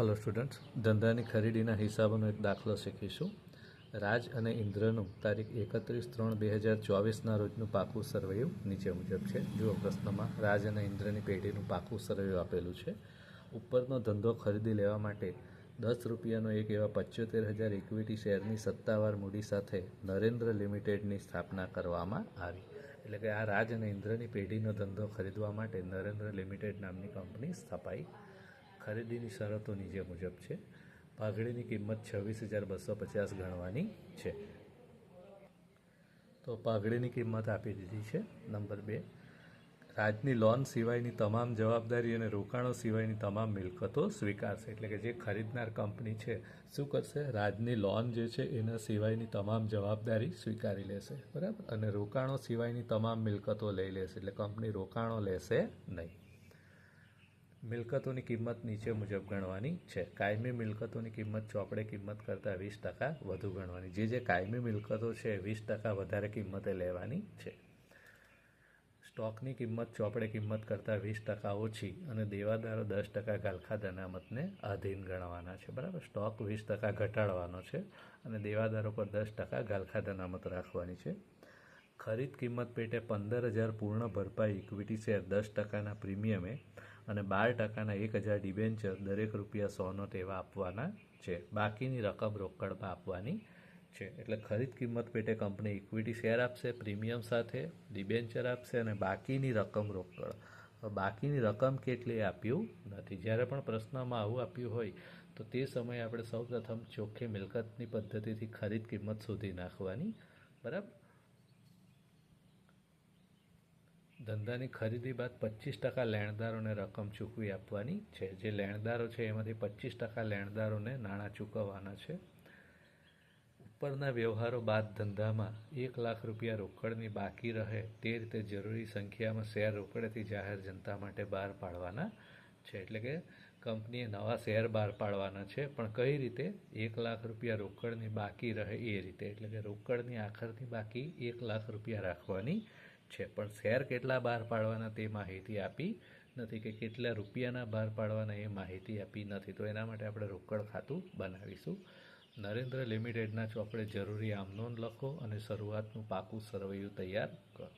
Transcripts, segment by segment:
Hello students ધંધાની ખરીદીના હિસાબોનો એક દાખલો શીખીશું. રાજ અને ઇન્દ્રનું તારીખ એકત્રીસ ત્રણ બે હજાર ચોવીસના રોજનું પાકું સરવૈયું નીચે મુજબ છે. જુઓ, પ્રશ્નમાં રાજ અને ઇન્દ્રની પેઢીનું પાકું સરવૈયું આપેલું છે. ઉપરનો ધંધો ખરીદી લેવા માટે દસ રૂપિયાનો એક એવા પંચોતેર હજાર ઇક્વિટી શેરની સત્તાવાર મૂડી સાથે નરેન્દ્ર લિમિટેડની સ્થાપના કરવામાં આવી. એટલે કે આ રાજ અને ઇન્દ્રની પેઢીનો ધંધો ખરીદવા માટે નરેન્દ્ર લિમિટેડ નામની કંપની સ્થપાઈ ખરીદીની શરતો નીચે મુજબ છે, પાઘડીની કિંમત છવ્વીસ હજાર બસો પચાસ ગણવાની છે. તો પાઘડીની કિંમત આપી દીધી છે, નંબર બે. રાજની લોન સિવાયની તમામ જવાબદારી અને રોકાણો સિવાયની તમામ મિલકતો સ્વીકારશે. એટલે કે જે ખરીદનાર કંપની છે, શું કરશે? રાજની લોન જે છે, એના સિવાયની તમામ જવાબદારી સ્વીકારી લેશે. બરાબર? અને રોકાણો સિવાયની તમામ મિલકતો લઈ લેશે. એટલે કંપની રોકાણો લેશે નહીં. મિલકતોની કિંમત નીચે મુજબ ગણવાની છે. કાયમી મિલકતોની કિંમત ચોપડે કિંમત કરતાં વીસ ટકા વધુ ગણવાની. જે જે કાયમી મિલકતો છે, વીસ ટકા વધારે કિંમતે લેવાની છે. સ્ટોકની કિંમત ચોપડે કિંમત કરતાં વીસ ટકા ઓછી અને દેવાદારો દસ ટકા ગાલખાદ અનામતને આધીન ગણવાના છે. બરાબર? સ્ટોક વીસ ટકા ઘટાડવાનો છે અને દેવાદારો પર દસ ટકા ગાલખાદ અનામત રાખવાની છે. ખરીદ કિંમત પેટે પંદર હજાર પૂર્ણ ભરપાઈ ઇક્વિટી શેર દસ ટકાના પ્રીમિયમે અને બાર ટકાના એક હજાર ડિબેન્ચર દરેક રૂપિયા સોનો તેવા આપવાના છે. બાકીની રકમ રોકડમાં આપવાની છે. એટલે ખરીદ કિંમત પેટે કંપની ઇક્વિટી શેર આપશે પ્રીમિયમ સાથે ડિબેન્ચર આપશે અને બાકીની રકમ રોકડ. બાકીની રકમ કેટલી આપ્યું નથી. જ્યારે પણ પ્રશ્નમાં આવું આપ્યું હોય, તો તે સમયે આપણે સૌપ્રથમ ચોખ્ખી મિલકતની પદ્ધતિથી ખરીદ કિંમત શોધી નાખવાની. બરાબર? ધંધાની ખરીદી બાદ પચીસ ટકા લેણદારોને રકમ ચૂકવી આપવાની છે. જે લેણદારો છે, એમાંથી પચીસ ટકા લેણદારોને નાણાં ચૂકવવાના છે. ઉપરના વ્યવહારો બાદ ધંધામાં એક લાખ રૂપિયા રોકડની બાકી રહે તે રીતે જરૂરી સંખ્યામાં શેર રોકડેથી જાહેર જનતા માટે બહાર પાડવાના છે. એટલે કે કંપનીએ નવા શેર બહાર પાડવાના છે, પણ કઈ રીતે? એક લાખ રૂપિયા રોકડની બાકી રહે એ રીતે. એટલે કે રોકડની આખરની બાકી એક લાખ રૂપિયા રાખવાની છે. પણ શેર કેટલા બહાર પાડવાના તે માહિતી આપી નથી કે કેટલા રૂપિયાના બહાર પાડવાના એ માહિતી આપી નથી. તો એના માટે આપણે રોકડ ખાતું બનાવીશું. નરેન્દ્ર લિમિટેડના ચોપડે જરૂરી આમનોંધ લખો અને શરૂઆતનું પાકું સરવૈયું તૈયાર કરો.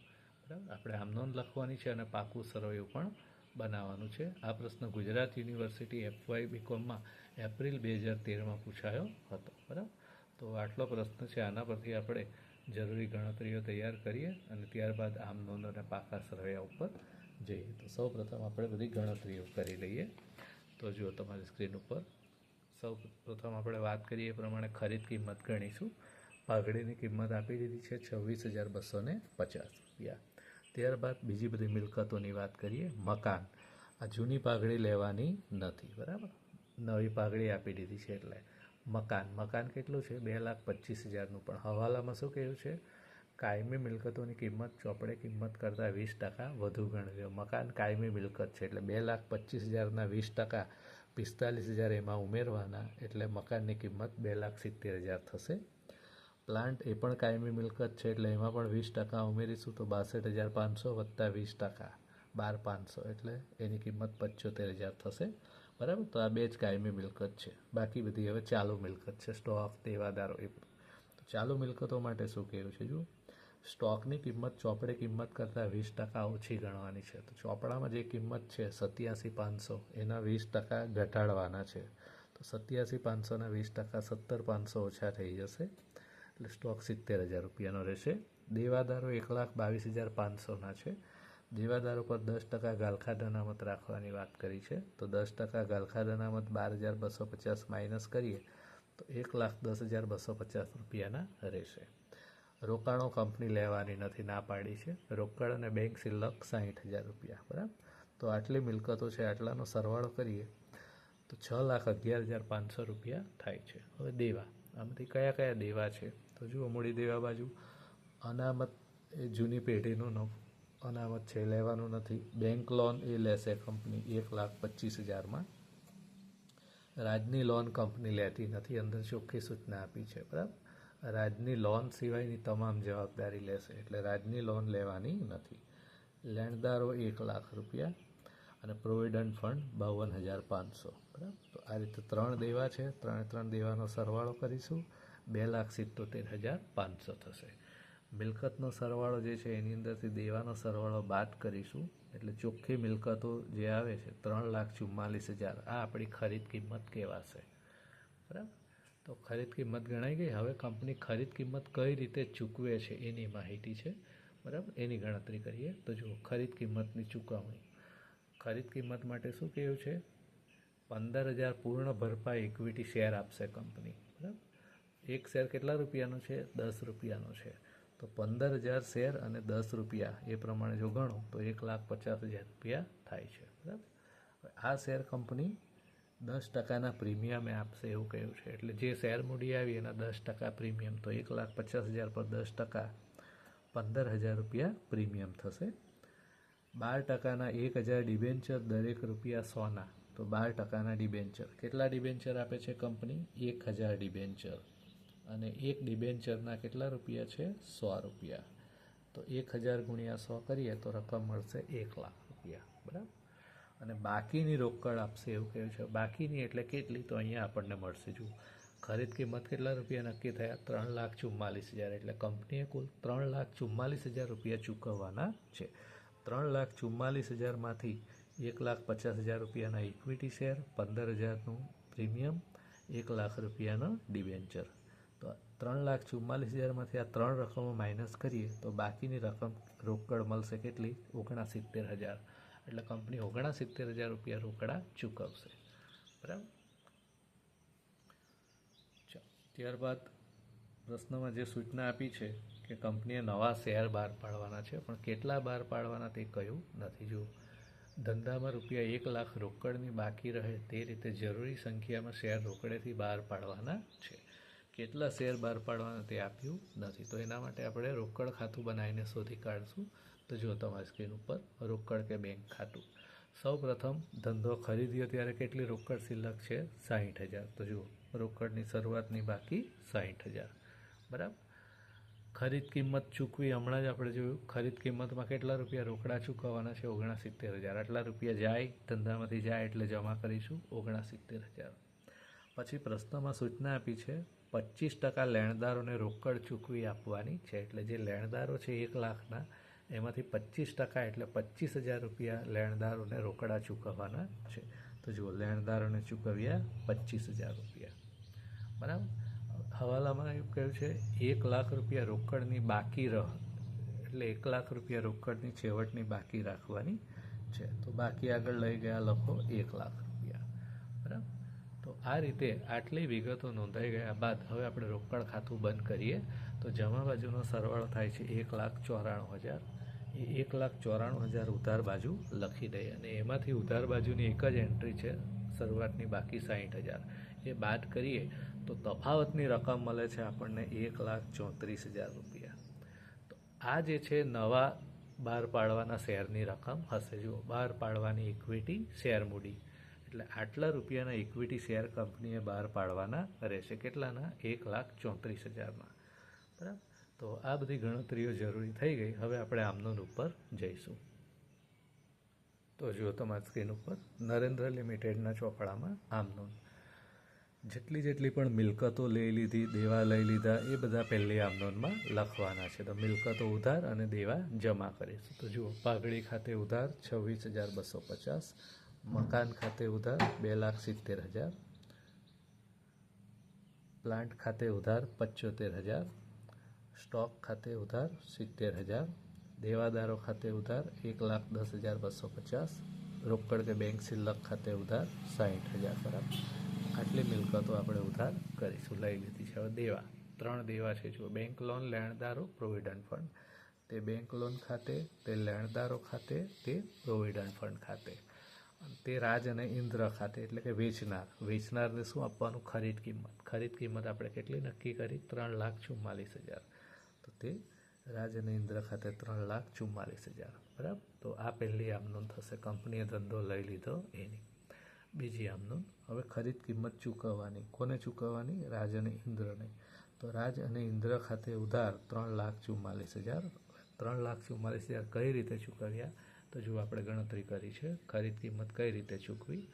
બરાબર? આપણે આમનોંધ લખવાની છે અને પાકું સરવૈયું પણ બનાવવાનું છે. આ પ્રશ્ન ગુજરાત યુનિવર્સિટી એફવાય બીકોમમાં એપ્રિલ બે હજાર તેરમાં પૂછાયો હતો. બરાબર? તો આટલો પ્રશ્ન છે, આના પરથી આપણે જરૂરી ગણતરીઓ તૈયાર કરીએ અને ત્યારબાદ આમ નોંધ અને પાકા સરવૈયા ઉપર જઈએ. તો સૌ આપણે બધી ગણતરીઓ કરી લઈએ. તો જુઓ તમારી સ્ક્રીન ઉપર. સૌ પ્રથમ આપણે વાત કરીએ એ પ્રમાણે ખરીદ કિંમત ગણીશું. પાઘડીની કિંમત આપી દીધી છે છવ્વીસ હજાર બસો ને પચાસ રૂપિયા. ત્યારબાદ બીજી બધી મિલકતોની વાત કરીએ. મકાન. આ જૂની પાઘડી લેવાની નથી, બરાબર? નવી પાઘડી આપી દીધી છે એટલે. મકાન. મકાન કેટલું છે? બે લાખ પચીસ હજારનું. પણ હવાલામાં શું કહ્યું છે? કાયમી મિલકતોની કિંમત ચોપડે કિંમત કરતાં વીસ ટકા વધુ ગણવી. મકાન કાયમી મિલકત છે એટલે બે લાખ પચીસ હજારના વીસ ટકા પિસ્તાલીસ હજાર એમાં ઉમેરવાના એટલે મકાનની કિંમત બે લાખ સિત્તેર હજાર થશે. પ્લાન્ટ એ પણ કાયમી મિલકત છે એટલે એમાં પણ વીસ ટકા ઉમેરીશું તો બાસઠ હજાર પાંચસો વત્તા વીસ ટકા. બાર પાંચસો એટલે એની કિંમત પંચોતેર હજાર થશે. બરાબર? તો આ બે જ કાયમી મિલકત છે. બાકી બધી હવે ચાલુ મિલકત છે. સ્ટોક દેવાદારો એ. તો ચાલુ મિલકતો માટે શું કહ્યું છે? જુઓ. સ્ટોકની કિંમત ચોપડે કિંમત કરતાં વીસ ટકા ઓછી ગણવાની છે. તો ચોપડામાં જે કિંમત છે, સત્યાસી પાંચસો, એના વીસ ટકા ઘટાડવાના છે. તો સત્યાસી પાંચસોના વીસ ટકા સત્તર પાંચસો ઓછા થઈ જશે. એટલે સ્ટોક સિત્તેર હજાર રૂપિયાનો રહેશે. દેવાદારો એક લાખ બાવીસ હજાર પાંચસોના છે. દેવાદારો પર દસ ટકા ગાલખાડ અનામત રાખવાની વાત કરી છે. તો દસ ટકા ગાલખાડ અનામત બાર હજાર બસો પચાસ માઇનસ કરીએ તો એક લાખ દસ હજાર બસો પચાસ રૂપિયાના રહેશે. રોકાણો કંપની લેવાની નથી, ના પાડી છે. રોકડ અને બેંક સિલક સાહીઠ હજાર રૂપિયા, બરાબર? તો આટલી મિલકતો છે, આટલાનો સરવાળો કરીએ તો છ લાખ અગિયાર હજાર પાંચસો રૂપિયા થાય છે. હવે દેવા, આમાંથી કયા કયા દેવા છે? તો જુઓ, મૂડી દેવા બાજુ અનામત એ જૂની પેઢીનું અનામત છે લેવાનું નથી. બેંક લોન એ લેશે કંપની એક લાખ પચીસ હજારમાં. રાજની લોન કંપની લેતી નથી, અંદર ચોખ્ખી સૂચના આપી છે, બરાબર? રાજની લોન સિવાયની તમામ જવાબદારી લેશે, એટલે રાજની લોન લેવાની નથી. લેણદારો એક લાખ રૂપિયા અને પ્રોવિડન્ટ ફંડ બાવન હજાર પાંચસો, બરાબર? તો આ રીતે ત્રણ દેવા છે, ત્રણે ત્રણ દેવાનો સરવાળો કરીશું. બે લાખ સિત્તોતેર હજાર પાંચસો થશે. મિલકતનો સરવાળો જે છે, એની અંદરથી દેવાનો સરવાળો બાદ કરીશું. એટલે ચોખ્ખી મિલકતો જે આવે છે, ત્રણ લાખ ચુમ્માલીસ હજાર, આ આપણી ખરીદ કિંમત કહેવાશે. બરાબર? તો ખરીદ કિંમત ગણાઈ ગઈ. હવે કંપની ખરીદ કિંમત કઈ રીતે ચૂકવે છે, એની માહિતી છે. બરાબર? એની ગણતરી કરીએ. તો જુઓ, ખરીદ કિંમતની ચૂકવણી. ખરીદ કિંમત માટે શું કહ્યું છે? પંદર હજાર પૂર્ણ ભરપાઈ ઇક્વિટી શેર આપશે કંપની. બરાબર? એક શેર કેટલા રૂપિયાનો છે? દસ રૂપિયાનો છે. તો પંદર હજાર શેર અને દસ રૂપિયા એ પ્રમાણે જો ગણો, તો એક લાખ પચાસ હજાર રૂપિયા થાય છે. બરાબર? આ શેર કંપની દસ ટકાના પ્રીમિયમે આપશે એવું કહ્યું છે. એટલે જે શેર મૂડી આવી એના દસ ટકા પ્રીમિયમ, તો એક લાખ પચાસ હજાર પર દસ ટકા પંદર હજાર રૂપિયા પ્રીમિયમ થશે. બાર ટકાના એક હજાર ડિબેન્ચર દરેક રૂપિયા સોના, તો બાર ટકાના ડિબેન્ચર. કેટલા ડિબેન્ચર આપે છે કંપની? એક હજાર ડિબેન્ચર. અને એક ડિબેન્ચરના કેટલા રૂપિયા છે? સો રૂપિયા. તો એક હજાર ગુણ્યા સો કરીએ તો રકમ મળશે એક લાખ રૂપિયા. બરાબર? અને બાકીની રોકડ આપશે એવું કહ્યું છે. બાકીની એટલે કેટલી તો અહીંયા આપણને મળશે. જુઓ, ખરીદ કિંમત કેટલા રૂપિયા નક્કી થયા? ત્રણ લાખ ચુમ્માલીસ હજાર. એટલે કંપનીએ કુલ ત્રણ લાખ ચુમ્માલીસ હજાર રૂપિયા ચૂકવવાના છે. ત્રણ લાખ ચુમ્માલીસ હજારમાંથી એક લાખ પચાસ હજાર રૂપિયાના ઇક્વિટી શેર પંદર હજારનું પ્રીમિયમ એક લાખ રૂપિયાનો ડિબેન્ચર ત્રણ લાખ ચુમ્માલીસ હજારમાંથી આ ત્રણ રકમો માઇનસ કરીએ તો બાકીની રકમ રોકડ મળશે કેટલી? ઓગણસિત્તેર હજાર. એટલે કંપની ઓગણસિત્તેર હજાર રૂપિયા રોકડા ચૂકવશે. બરાબર? ચાલો, ત્યારબાદ પ્રશ્નમાં જે સૂચના આપી છે કે કંપનીએ નવા શેર બહાર પાડવાના છે, પણ કેટલા બહાર પાડવાના તે કહ્યું નથી. જો ધંધામાં રૂપિયા એક લાખ રોકડની બાકી રહે તે રીતે જરૂરી સંખ્યામાં શેર રોકડેથી બહાર પાડવાના છે. કેટલા શેર બહાર પાડવાના તે આપ્યું નથી. તો એના માટે આપણે રોકડ ખાતું બનાવીને શોધી કાઢશું. તો જો તમારી સ્ક્રીન ઉપર રોકડ કે બેંક ખાતું. સૌ પ્રથમ ધંધો ખરીદ્યો ત્યારે કેટલી રોકડ શિલ્લક છે? સાહીઠ હજાર. તો જુઓ, રોકડની શરૂઆતની બાકી સાહીઠ હજાર. બરાબર? ખરીદ કિંમત ચૂકવી હમણાં જ આપણે જોયું, ખરીદ કિંમતમાં કેટલા રૂપિયા રોકડા ચૂકવવાના છે? ઓગણસિત્તેર હજાર. આટલા રૂપિયા જાય, ધંધામાંથી જાય એટલે જમા કરીશું, ઓગણસિત્તેર હજાર. પછી પ્રશ્નમાં સૂચના આપી છે પચીસ ટકા લેણદારોને રોકડ ચૂકવી આપવાની છે. એટલે જે લેણદારો છે એક લાખના, એમાંથી પચીસ ટકા એટલે પચીસ હજાર રૂપિયા લેણદારોને રોકડા ચૂકવવાના છે. તો જુઓ, લેણદારોને ચૂકવ્યા પચીસ હજાર રૂપિયા. બરાબર? હવાલામાં એવું કહ્યું છે, એક લાખ રૂપિયા રોકડની બાકી રહ, એટલે એક લાખ રૂપિયા રોકડની છેવટની બાકી રાખવાની છે. તો બાકી આગળ લઈ ગયા લખો એક લાખ રૂપિયા. બરાબર? તો આ રીતે આટલી વિગતો નોંધાઈ ગયા બાદ હવે આપણે રોકડ ખાતું બંધ કરીએ. તો જમા બાજુનો સરવાળો થાય છે એક લાખ ચોરાણું હજાર. એ એક લાખ ચોરાણું હજાર ઉધાર બાજુ લખી દઈએ અને એમાંથી ઉધાર બાજુની એક જ એન્ટ્રી છે શરૂઆતની બાકી સાહીઠ હજાર. એ બાદ કરીએ તો તફાવતની રકમ મળે છે આપણને એક લાખ ચોત્રીસ હજાર રૂપિયા. તો આ જે છે નવા બહાર પાડવાના શેરની રકમ હશે. જુઓ, બહાર પાડવાની ઇક્વિટી શેર મૂડી. એટલે આટલા રૂપિયાના ઇક્વિટી શેર કંપનીએ બહાર પાડવાના રહેશે. કેટલાના? એક લાખ ચોત્રીસ હજારના બરાબર? તો આ બધી ગણતરીઓ જરૂરી થઈ ગઈ. હવે આપણે આમનોન ઉપર જઈશું. તો જુઓ તમારી સ્ક્રીન ઉપર. નરેન્દ્ર લિમિટેડના ચોપડામાં આમનોન. જેટલી જેટલી પણ મિલકતો લઈ લીધી, દેવા લઈ લીધા, એ બધા પહેલી આમનોનમાં લખવાના છે. તો મિલકતો ઉધાર અને દેવા જમા કરીશું. તો જુઓ, પાઘડી ખાતે ઉધાર છવ્વીસ હજાર બસો પચાસ મકાન ખાતે ઉધાર બે લાખ સિત્તેર હજાર. પ્લાન્ટ ખાતે ઉધાર પચોતેર હજાર. સ્ટોક ખાતે ઉધાર સિત્તેર હજાર. દેવાદારો ખાતે ઉધાર એક લાખ દસ હજાર બસો પચાસ. રોકડ કે બેંક શિલ્લક ખાતે ઉધાર સાહીઠ હજાર બરાબર આટલી મિલકતો આપણે ઉધાર કરીશું. લઈ લીધી છે. હવે દેવા. ત્રણ દેવા છે જો બેંક લોન, લેણદારો, પ્રોવિડન્ટ ફંડ. તે બેંક લોન ખાતે, તે લેણદારો ખાતે, તે પ્રોવિડન્ટ ફંડ ખાતે. તે રાજ અને ઇન્દ્ર ખાતે, એટલે કે વેચનાર. વેચનારને શું આપવાનું? ખરીદ કિંમત. ખરીદ કિંમત આપણે કેટલી નક્કી કરી? ત્રણ લાખ ચુમ્માલીસ હજાર. તો તે રાજ અને ઇન્દ્ર ખાતે ત્રણ લાખ ચુમ્માલીસ હજાર. બરાબર? તો આ પહેલી આમનોંધ થશે. કંપનીએ ધંધો લઈ લીધો એની. બીજી આમનોંધ હવે ખરીદ કિંમત ચૂકવવાની. કોને ચૂકવવાની? રાજ અને ઇન્દ્રને. તો રાજ અને ઇન્દ્ર ખાતે ઉધાર ત્રણ લાખ ચુમ્માલીસ હજાર. ત્રણ લાખ ચુમ્માલીસ હજાર કઈ રીતે ચૂકવ્યા? તો જો આપણે ગણતરી કરી છે. ખરીદ કિંમત કઈ રીતે ચૂકવી?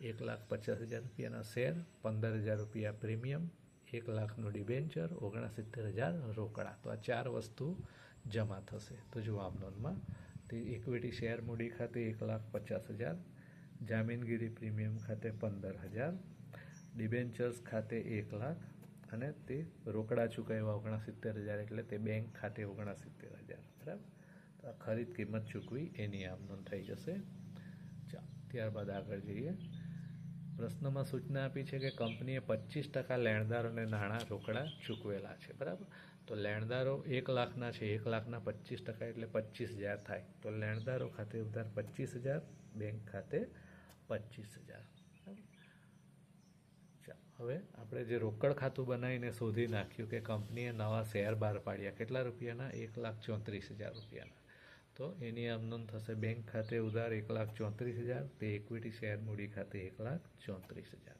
એક લાખ પચાસ હજાર રૂપિયાના શેર, પંદર હજાર રૂપિયા પ્રીમિયમ, એક લાખનું ડિબેન્ચર, ઓગણસિત્તેર હજાર રોકડા. તો આ ચાર વસ્તુ જમા થશે. તો જો આમ નોંધમાં. તે ઇક્વિટી શેર મૂડી ખાતે એક લાખ પચાસ હજાર, જામીનગીરી પ્રીમિયમ ખાતે પંદર હજાર, ડિબેન્ચર્સ ખાતે એક લાખ અને તે રોકડા ચૂકવ્યા ઓગણસિત્તેર હજાર એટલે તે બેંક ખાતે ઓગણસિત્તેર હજાર. બરાબર? ખરીદ કિંમત ચૂકવી, એની આમ નોંધ થઈ જશે. ચાલો, ત્યારબાદ આગળ જઈએ. પ્રશ્નમાં સૂચના આપી છે કે કંપનીએ પચીસ ટકા લેણદારોને નાણાં રોકડા ચૂકવેલા છે, બરાબર? તો લેણદારો એક લાખના છે, એક લાખના પચીસ ટકા એટલે પચીસ હજાર થાય. તો લેણદારો ખાતે ઉધાર પચીસ હજાર, બેંક ખાતે પચીસ હજાર. હવે આપણે જે રોકડ ખાતું બનાવીને શોધી નાખ્યું કે કંપનીએ નવા શેર બહાર પાડ્યા, કેટલા રૂપિયાના? એક લાખ ચોત્રીસ હજાર રૂપિયાના. તો એની આમ નોંધ થશે બેંક ખાતે ઉધાર એક લાખ ચોત્રીસ હજાર, તે ઇક્વિટી શેર મૂડી ખાતે એક લાખ ચોત્રીસ હજાર.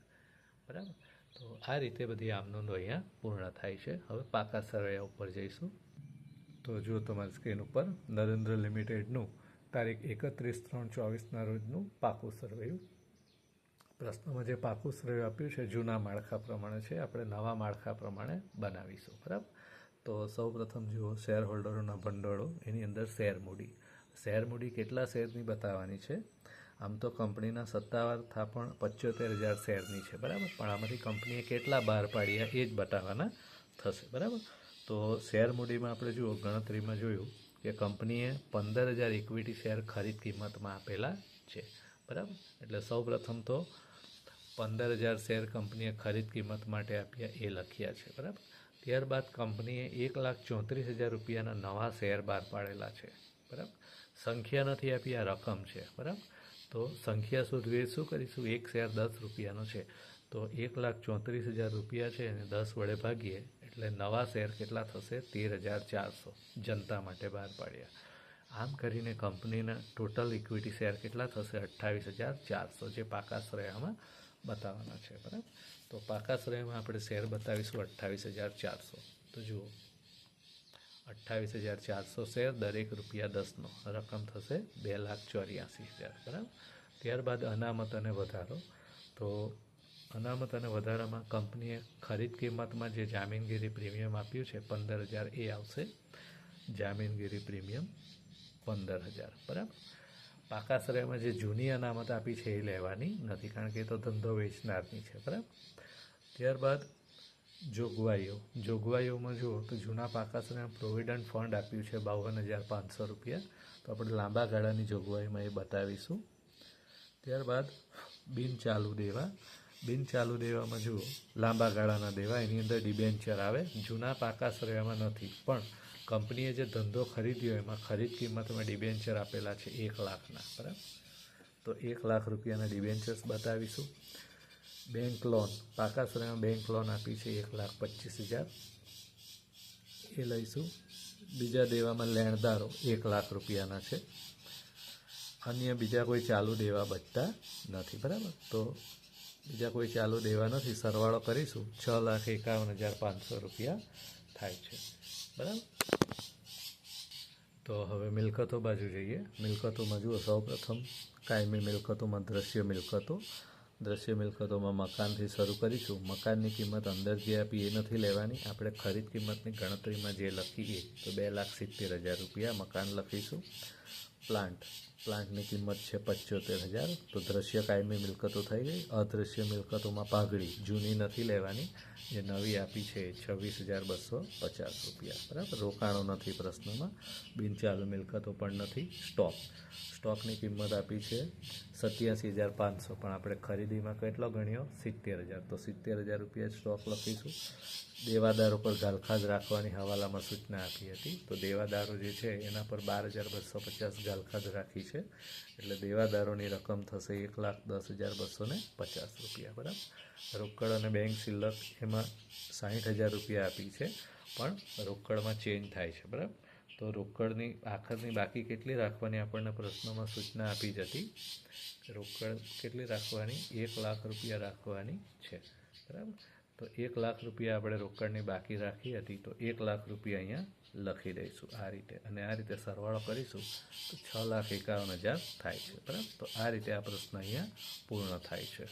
બરાબર? તો આ રીતે બધી આમ નોંધો અહીંયા પૂર્ણ થાય છે. હવે પાકા સરવૈયા ઉપર જઈશું. તો જો તમારી સ્ક્રીન ઉપર, નરેન્દ્ર લિમિટેડનું તારીખ એકત્રીસ ત્રણ ચોવીસના રોજનું પાકું સરવૈયું પ્રશ્નમાં જે પાકું સરવૈયું આપ્યું છે, જૂના માળખા પ્રમાણે છે, આપણે નવા માળખા પ્રમાણે બનાવીશું. બરાબર? તો સૌ પ્રથમ જુઓ શેર હોલ્ડરોના ભંડોળો, એની અંદર શેર મૂડી. શેર મૂડી કેટલા શેરની બતાવવાની છે? આમ તો કંપનીના સત્તાવાર થાપણ પંચોતેર હજાર શેરની છે, બરાબર? પણ આમાંથી કંપનીએ કેટલા બહાર પાડ્યા એ જ બતાવવાના થશે, બરાબર? તો શેર મૂડીમાં આપણે જુઓ, ગણતરીમાં જોયું કે કંપનીએ પંદર હજાર ઇક્વિટી શેર ખરીદ કિંમતમાં આપેલા છે, બરાબર? એટલે સૌ પ્રથમ તો પંદર હજાર શેર કંપનીએ ખરીદ કિંમત માટે આપ્યા એ લખ્યા છે, બરાબર? ત્યારબાદ કંપનીએ એક લાખ ચોત્રીસ હજાર રૂપિયાના નવા શેર બહાર પાડેલા છે. બરાબર? સંખ્યા નથી આપી, આ રકમ છે. બરાબર? તો સંખ્યા શોધવી શું કરીશું? એક શેર દસ રૂપિયાનો છે. તો એક લાખ ચોત્રીસ હજાર રૂપિયા છે અને દસ વડે ભાગીએ એટલે નવા શેર કેટલા થશે? તેર હજાર ચારસો. જનતા માટે બહાર પાડ્યા. આમ કરીને કંપનીના ટોટલ ઇક્વિટી શેર કેટલા થશે? અઠ્ઠાવીસ હજાર ચારસો. જે પાકા શ્રેયામાં બતાવવાના છે, બરાબર? તો પાકા શ્રેયમાં આપણે શેર બતાવીશું અઠ્ઠાવીસ હજાર ચારસો. તો જુઓ, અઠ્ઠાવીસ હજાર ચારસો શેર દરેક રૂપિયા દસનો. રકમ થશે બે લાખ ચોર્યાસી હજાર, બરાબર? ત્યારબાદ અનામત અને વધારો. તો અનામત અને વધારામાં કંપનીએ ખરીદ કિંમતમાં જે જામીનગીરી પ્રીમિયમ આપ્યું છે, પંદર હજાર એ આવશે. જામીનગીરી પ્રીમિયમ પંદર હજાર, બરાબર? પાકા શ્રેયમાં જે જૂની અનામત આપી છે એ લેવાની નથી, કારણ કે એ તો ધંધો વેચનારની છે, બરાબર? ત્યારબાદ જોગવાઈઓ. જોગવાઈઓમાં જુઓ તો જૂના પાકાશ્રયમાં પ્રોવિડન્ટ ફંડ આપ્યું છે બાવન હજાર પાંચસો રૂપિયા. તો આપણે લાંબા ગાળાની જોગવાઈમાં એ બતાવીશું. ત્યારબાદ બિન ચાલુ દેવા બિન ચાલુ દેવામાં જુઓ, લાંબા ગાળાના દેવા, એની અંદર ડિબેન્ચર આવે. જૂના પાકાશ્રયમાં નથી, પણ કંપનીએ જે ધંધો ખરીદ્યો એમાં ખરીદ કિંમતમાં ડિબેન્ચર આપેલા છે એક લાખના, બરાબર? તો એક લાખ રૂપિયાના ડિબેન્ચર્સ બતાવીશું. બેંક લોન પાકા શ્રેયમાં બેંક લોન આપી છે એક લાખ પચીસ હજાર. એ લઈશું. બીજા દેવામાં લેણદારો એક લાખ રૂપિયાના છે. અન્ય બીજા કોઈ ચાલુ દેવા બચતા નથી, બરાબર? તો બીજા કોઈ ચાલુ દેવા નથી, સરવાળો કરીશું. છ લાખ એકાવન હજાર પાંચસો રૂપિયા થાય છે. બરાબર? તો હવે મિલકતો બાજુ જઈએ. મિલકતોમાં જુઓ સૌ પ્રથમ કાયમી મિલકતોમાં દ્રશ્ય મિલકતો. દ્રશ્ય મિલકતોમાં મકાનથી શરૂ કરીશું. મકાનની કિંમત અંદર જે આપી એ નથી લેવાની. આપણે ખરીદ કિંમતની ગણતરીમાં જે લખીએ, તો બે લાખ સિત્તેર હજાર રૂપિયા મકાન લખીશું. પ્લાન્ટ. પ્લાન્ટની કિંમત છે પંચોતેર હજાર. તો દ્રશ્ય કાયમી મિલકતો થઈ ગઈ. અદૃશ્ય મિલકતોમાં પાઘડી જૂની નથી લેવાની. જે નવી આપી છે છવ્વીસ હજાર બસો પચાસ રૂપિયા. બરાબર? રોકાણો નથી પ્રશ્નમાં. બિનચાલુ મિલકતો પણ નથી. સ્ટોક. સ્ટોકની કિંમત આપી છે સત્યાસી હજાર પાંચસો. પણ આપણે ખરીદીમાં કેટલો ગણ્યો? સિત્તેર હજાર. તો સિત્તેર હજાર રૂપિયા સ્ટોક લખીશું. દેવાદારો પર ગાલખાજ રાખવાની હવાલામાં સૂચના આપી હતી. તો દેવાદારો જે છે એના પર બાર હજાર બસો પચાસ ગાલખાજ રાખી છે. એટલે દેવાદારોની રકમ થશે એક લાખ દસ હજાર બસો પચાસ રૂપિયા. બરાબર? રોકડ અને બેંક સિલક એમાં સાહીઠ હજાર રૂપિયા આપી છે, પણ રોકડમાં ચેન્જ થાય છે, બરાબર? તો રોકડની, આખરની બાકી કેટલી રાખવાની આપણને પ્રશ્નોમાં સૂચના આપી જ હતી. રોકડ કેટલી રાખવાની? એક લાખ રૂપિયા રાખવાની છે, બરાબર? તો એક લાખ રૂપિયા આપણે રોકડની બાકી રાખી હતી, તો એક લાખ રૂપિયા અહીંયા લખી દઈશું આ રીતે. અને આ રીતે સરવાળો કરીશું, તો છ લાખ એકાવન હજાર થાય છે, બરાબર? તો આ રીતે આ પ્રશ્ન અહીંયા પૂર્ણ થાય છે.